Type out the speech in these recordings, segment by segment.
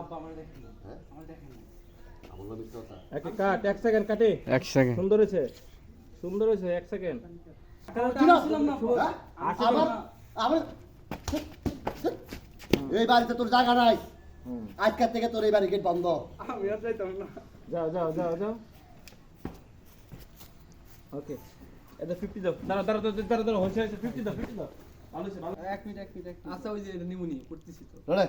আব্বা আমার দেখেন হ্যাঁ? আমার দেখেন। একটা কাট এক সেকেন্ড কাটে। এক সেকেন্ড সুন্দর হয়েছে। সুন্দর হয়েছে এক সেকেন্ড এই বাড়িতে তোর জায়গা নাই। আজকের থেকে তোর এই বাড়ি গেট বন্ধ। আমি আর যাইতাম না। যাও যাও যাও যাও। ওকে এটা ফিফটি দাও। দাঁড়া দাঁড়া দাঁড়া দাঁড়া হয়েছে ফিফটি দাও ফিফটি দাও। ভালো ভালো এক মিনিট এক মিনিট। এক আচ্ছা ওই যে নিমুনি করতেছি তো। ধরে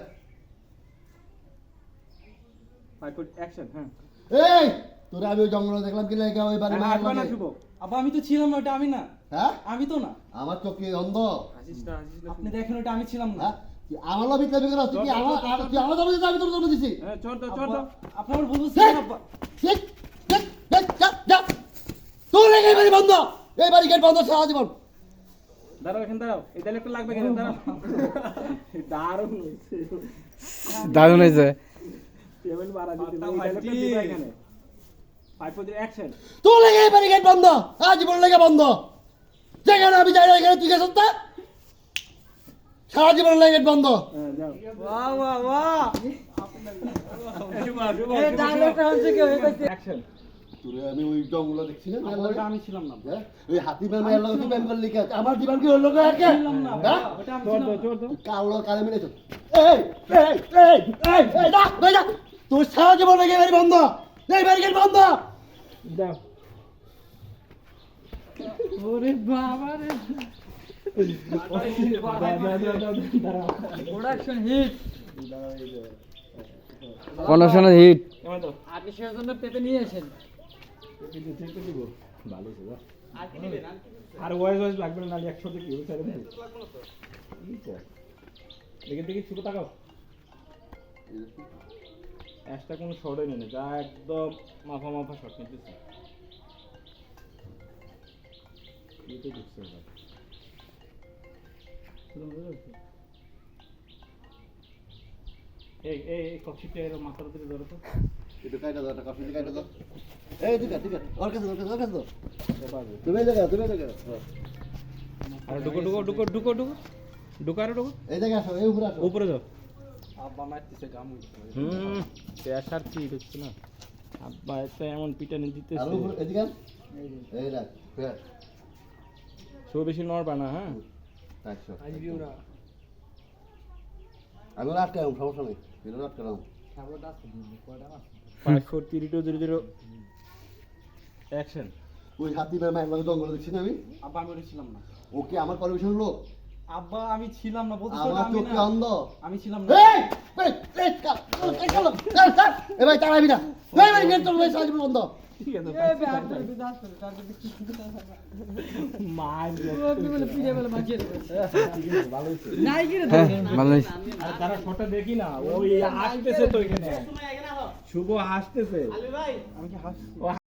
ফাইভ ফুট অ্যাকশন হ্যাঁ। এই তোরে আমি ওই জঙ্গলে দেখলাম কি লাগে ওই বাড়ি মায়ের না শুভ আব্বা আমি তো ছিলাম না ওটা আমি না। হ্যাঁ? আমি তো না। আমার চোখ অন্ধ। আসিস না আসিস না আপনি দেখেন ওটা আমি ছিলাম না। হ্যাঁ? আমার লবি তবে করে তুই আমার তুই আমার জন্ম আমি তোর জন্ম দিছি। হ্যাঁ চল তো চল তো আপনি আমার ভুল বুঝছেন আব্বা। ঠিক ঠিক ঠিক যা যা তোর এই বাড়ি বন্ধ! এই বাড়ি গেট বন্ধ সারা জীবন। দাঁড়াও এখানে দাঁড়াও। এই তাহলে একটা লাগবে কেন দাঁড়াও। দারুণ হয়েছে। দারুণ টেবিল বাড়া দিতে এখানে। তোর লেগে এই গেট বন্ধ সারা জীবন লেগে বন্ধ। যেখানে আমি যাই এখানে তুই তা? সারা জীবন লেগে গেট বন্ধ। হ্যাঁ বাহ বাহ বাহ। হয়ে তোরে আমি ওই জঙ্গলে দেখছি না ওটা আমি ছিলাম না। হ্যাঁ? ওই হাতি ম্যাম এর লগে তুই প্রেম করলি আমার জীবন কি হলো কে ছিলাম না। হ্যাঁ? ওটা আমি ছিলাম কালো কালে এই এই এই এই এই না এই না তোর সারা জীবন লেগে বাড়ি বন্ধ। এই বাড়ি গেট বন্ধ? যাও ওরে বাবা রে। প্রোডাকশন হিট পনেরোশো হিট কেমন তো আর্টিস্টের নিয়ে আসেন। আর কি ওয়াইজ ওয়াইজ লাগবে না, নাহলে একশো থেকে কেউ ছেড়ে দেবে দেখে। দেখি, ছোটো টাকাও অ্যাশটা কোনো শর্টে নেই, যা একদম মাফা মাফা শর্ট নিতেছে। এই এই কক্সিটা এর মাথার উপরে ধরো তো। এটা কাইটা দাও টাকা ফিরে কাইটা দাও। এই ঠিক আছে ঠিক আছে ওর কাছে ওর কাছে ওর কাছে দাও। তুমি জায়গা তুমি জায়গা আর ঢুকো ঢুকো ঢুকো ঢুকো ঢুকো। ঢুকো আরও ঢুকো। এই জায়গা আসো এই উপরে আসো। উপরে যাও। আব্বা মারতেছে গামু হুম প্রেশার কি ঢুকছে না। আব্বা এত এমন পিটানি আর দিতেছে উপরে এদিকে এই রাখ ফের সো বেশি নড়বা না হ্যাঁ? ওরা। আমি আটকালাম সমস্যা নেই। সাবধান আসতে কয়টা মাস five four three two zero zero action ওই হাতি ম্যাম একবার জঙ্গলে দেখছি না আমি আব্বা আমি না ওকে আমার পারমিশন হলো আব্বা আমি ছিলাম না বলতে আমার আমি চোখ না অন্ধ আমি ছিলাম না এই এই এই কাল এই কাল এই ভাই তাড়াবি না এই ভাই গেট তোর ভাই সাজি বন্ধ ঠিক আছে হ্যাঁ শুভ হাসতেছে আমি কি হাসছি